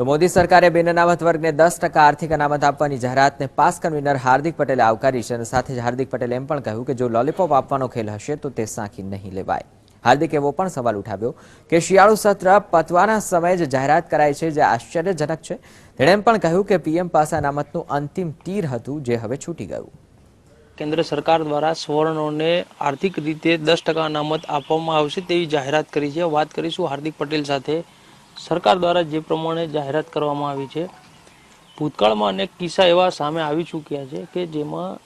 તો મોદી સરકારે બિન અનામત વર્ગને દસ ટકા આર્થિક અનામત આપવાની જાહેરાતને પાસ કન્વીનર હાર્દિક પટેલે આવકારી છે અને સાથે જ હાર્દિક પટેલે એમ પણ કહ્યું કે જો લોલીપોપ આપવાનો ખેલ હશે તો તે સાંખી નહીં લેવાય. હાર્દિક એવો પણ સવાલ ઉઠાવ્યો કે શિયાળુ સત્ર પતવાના સમયે જ જાહેરાત કરાઈ છે જે આશ્ચર્યજનક છે. તેણે એમ પણ કહ્યું કે પીએમ પાસે અનામતનું અંતિમ તીર હતું જે હવે છૂટી ગયું. કેન્દ્ર સરકાર દ્વારા સુવર્ણોને આર્થિક રીતે દસ ટકા અનામત આપવામાં આવશે તેવી જાહેરાત કરી છે. વાત કરીશું હાર્દિક પટેલ સાથે સરકાર દ્વારા જે પ્રમાણે જાહેરાત કરવામાં આવી છે, ભૂતકાળમાં અનેક કિસ્સા એવા સામે આવી ચૂક્યા છે કે જેમાં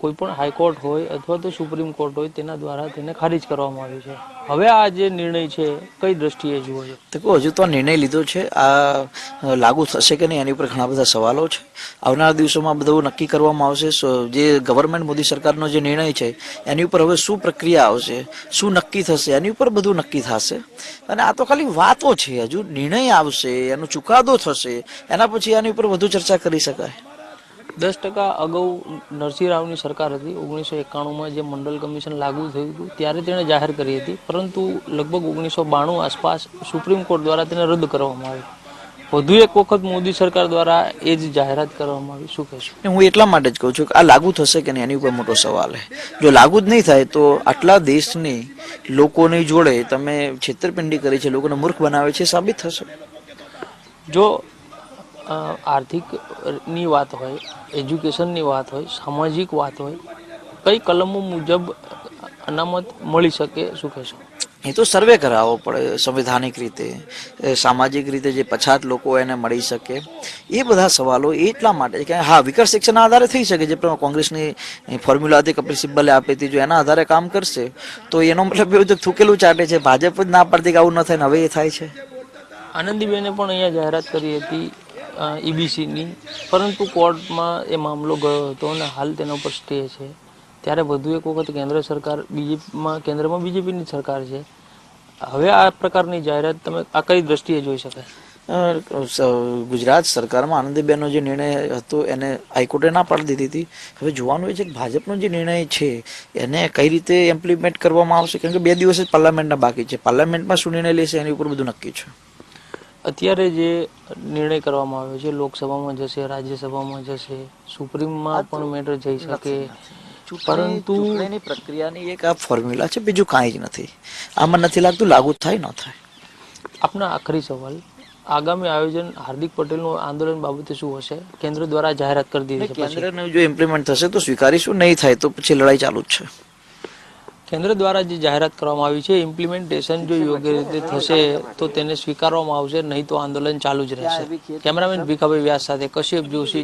કોઈ પણ હાઈકોર્ટ હોય અથવા તો સુપ્રીમ કોર્ટ હોય, તેના દ્વારા તેને ખારીજ કરવામાં આવ્યું છે. હવે આ જે નિર્ણય છે, કઈ દ્રષ્ટિએ જુઓ છો? તો હજુ તો નિર્ણય લીધો છે, આ લાગુ થશે કે નહીં એની ઉપર ઘણા બધા સવાલો છે. આવનારા દિવસોમાં બધું નક્કી કરવામાં આવશે. જે ગવર્મેન્ટ મોદી સરકારનો જે નિર્ણય છે, એની ઉપર હવે શું પ્રક્રિયા આવશે, શું નક્કી થશે, એની ઉપર બધું નક્કી થશે. અને આ તો ખાલી વાતો છે, હજુ નિર્ણય આવશે, એનો ચુકાદો થશે, એના પછી આની ઉપર વધુ ચર્ચા કરી શકાય. દસ ટકા અગાઉ નરસિંહ રાવની સરકાર હતી. ઓગણીસો એકાણુંમાં જે મંડળ કમિશન લાગુ થયું હતું ત્યારે તેણે જાહેર કરી હતી. પરંતુ લગભગ ઓગણીસો બાણું આસપાસ સુપ્રીમ કોર્ટ દ્વારા તેને રદ કરવામાં આવી. વધુ એક વખત મોદી સરકાર દ્વારા એ જ જાહેરાત કરવામાં આવી. શું કહેશું? હું એટલા માટે જ કહું છું કે આ લાગુ થશે કે નહીં એની ઉપર મોટો સવાલ છે. જો લાગુ જ નહીં થાય તો આટલા દેશની લોકોની જોડે તમે છેતરપિંડી કરી છે લોકોને મૂર્ખ બનાવે છે સાબિત થશે. જો આર્થિકની વાત હોય એજ્યુકેશનની વાત હોય સામાજિક વાત હોય કઈ કલમો મુજબ અનામત મળી શકે શું કહેશો? એ તો સર્વે કરાવવો પડે સંવિધાનિક રીતે સામાજિક રીતે જે પછાત લોકો એને મળી શકે એ બધા સવાલો એટલા માટે કે હા વિકર શિક્ષણના આધારે થઈ શકે જે પ્રમાણે કોંગ્રેસની ફોર્મ્યુલા હતી કપિલ સિબ્બલે આપી હતી જો એના આધારે કામ કરશે તો એનો મતલબ એવું કે થૂકેલું ચાટે છે ભાજપ જ ના પાડતી કે આવું ન થાય ને હવે એ થાય છે? આનંદીબેને પણ અહીંયા જાહેરાત કરી હતી ઈબીસીની પરંતુ કોર્ટમાં એ મામલો ગયો હતો અને હાલ તેના ઉપર સ્ટે છે. ત્યારે વધુ એક વખત કેન્દ્ર સરકાર બીજેપીમાં, કેન્દ્રમાં બીજેપીની સરકાર છે. હવે આ પ્રકારની જાહેરાત તમે આ કઈ દ્રષ્ટિએ જોઈ શકાય? ગુજરાત સરકારમાં આનંદીબેનનો જે નિર્ણય હતો એને હાઈકોર્ટે ના પાડી દીધી હતી. હવે જોવાનું એ છે કે ભાજપનો જે નિર્ણય છે, એને કઈ રીતે ઇમ્પ્લિમેન્ટ કરવામાં આવશે? કેમ કે બે દિવસ જ પાર્લામેન્ટના બાકી છે. પાર્લામેન્ટમાં શું નિર્ણય લેશે એની ઉપર બધું નક્કી છે. અત્યારે જે નિર્ણય કરવામાં આવ્યો છે લોકસભામાં જશે રાજ્યસભામાં જશે સુપ્રીમમાં પણ મેટર જઈ શકે. પરંતુ ચૂંટણીની પ્રક્રિયાની એક આ ફોર્મ્યુલા છે બીજું કાંઈ જ નથી. આમાં નથી લાગતું લાગુ થાય ન થાય. આપના આખરી સવાલ આગામી આયોજન હાર્દિક પટેલનું આંદોલન બાબતે શું હશે? કેન્દ્ર દ્વારા જાહેરાત કરી દીધી છે કેન્દ્રનું જો ઇમ્પ્લિમેન્ટ થશે તો સ્વીકારીશું નહીં થાય તો પછી લડાઈ ચાલુ જ છે. કેન્દ્ર દ્વારા જે જાહેરાત કરવામાં આવી છે ઇમ્પ્લિમેન્ટેશન જો યોગ્ય રીતે થશે તો તેને સ્વીકારવામાં આવશે નહીં તો આંદોલન ચાલુ જ રહેશે. કેમેરામેન ભીખાભાઈ વ્યાસ સાથે કશ્યપ જોશી